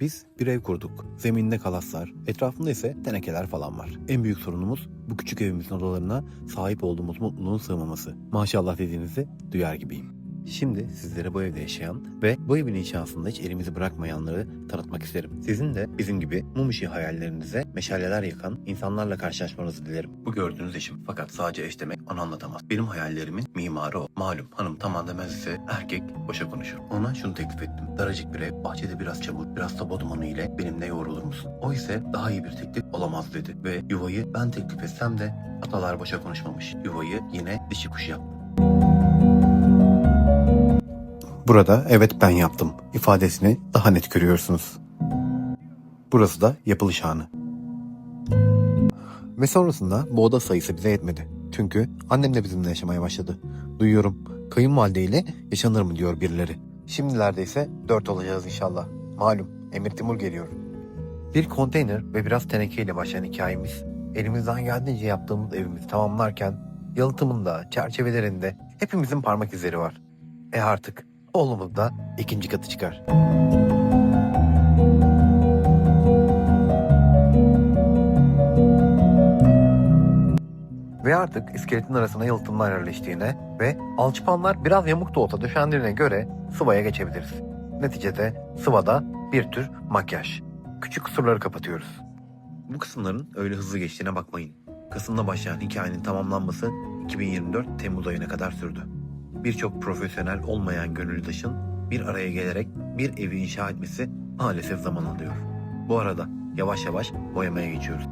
Biz bir ev kurduk. Zemininde kalaslar, etrafında ise tenekeler falan var. En büyük sorunumuz bu küçük evimizin odalarına sahip olduğumuz mutluluğun sığmaması. Maşallah dediğinizi duyar gibiyim. Şimdi sizlere bu evde yaşayan ve bu evin inşasında hiç elimizi bırakmayanları tanıtmak isterim. Sizin de bizim gibi mum ışığı hayallerinize meşaleler yakan insanlarla karşılaşmanızı dilerim. Bu gördüğünüz eşim. Fakat sadece eş demek onu anlatamaz. Benim hayallerimin mimarı o. Malum hanım tamam demez ise erkek boşa konuşur. Ona şunu teklif ettim. Daracık bir ev, bahçede biraz çamur, biraz soba dumanı ile benimle yoğrulur musun? O ise daha iyi bir teklif olamaz dedi. Ve yuvayı ben teklif etsem de atalar boşa konuşmamış. Yuvayı yine dişi kuş yaptı. Burada evet ben yaptım ifadesini daha net görüyorsunuz. Burası da yapılış anı. Ve sonrasında bu oda sayısı bize yetmedi. Çünkü annem de bizimle yaşamaya başladı. Duyuyorum kayınvalideyle yaşanır mı diyor birileri. Şimdilerde ise dört olacağız inşallah. Malum Emir Timur geliyor. Bir konteyner ve biraz tenekeyle başlayan hikayemiz elimizden geldiğince yaptığımız evimizi tamamlarken yalıtımında, çerçevelerinde hepimizin parmak izleri var. E artık oğlumuz da ikinci katı çıkar. Ve artık iskeletin arasına yalıtımlar yerleştiğine ve alçıpanlar biraz yamuk da olsa döşendiğine göre sıvaya geçebiliriz. Neticede sıvada bir tür makyaj. Küçük kusurları kapatıyoruz. Bu kısımların öyle hızlı geçtiğine bakmayın. Kasım'da başlayan hikayenin tamamlanması 2024 Temmuz ayına kadar sürdü. Birçok profesyonel olmayan gönüldaşın bir araya gelerek bir evi inşa etmesi maalesef zaman alıyor. Bu arada yavaş yavaş boyamaya geçiyoruz.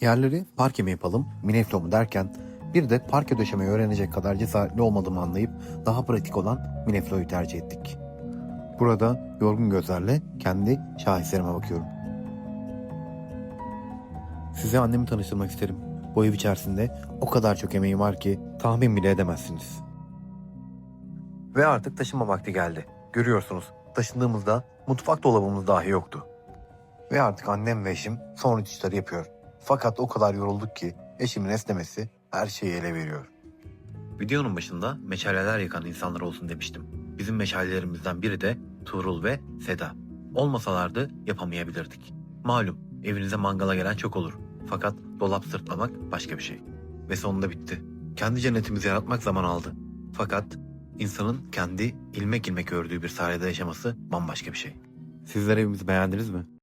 Yerleri parke mi yapalım, mineflo mu derken bir de parke döşemeyi öğrenecek kadar cesaretli olmadığımı anlayıp daha pratik olan minefloyu tercih ettik. Burada yorgun gözlerle kendi şaheserime bakıyorum. Size annemi tanıştırmak isterim. Bu ev içerisinde o kadar çok emeğim var ki tahmin bile edemezsiniz. Ve artık taşınma vakti geldi. Görüyorsunuz taşındığımızda mutfak dolabımız dahi yoktu. Ve artık annem ve eşim son rütuşları yapıyor. Fakat o kadar yorulduk ki eşimin esnemesi her şeyi ele veriyor. Videonun başında meşaleler yakan insanlar olsun demiştim. Bizim meşalelerimizden biri de Tuğrul ve Seda. Olmasalardı yapamayabilirdik. Malum evinize mangala gelen çok olur. Fakat dolap sırtlamak başka bir şey. Ve sonunda bitti. Kendi cennetimizi yaratmak zaman aldı. Fakat insanın kendi ilmek ilmek ördüğü bir sahnede yaşaması bambaşka bir şey. Sizler evimizi beğendiniz mi?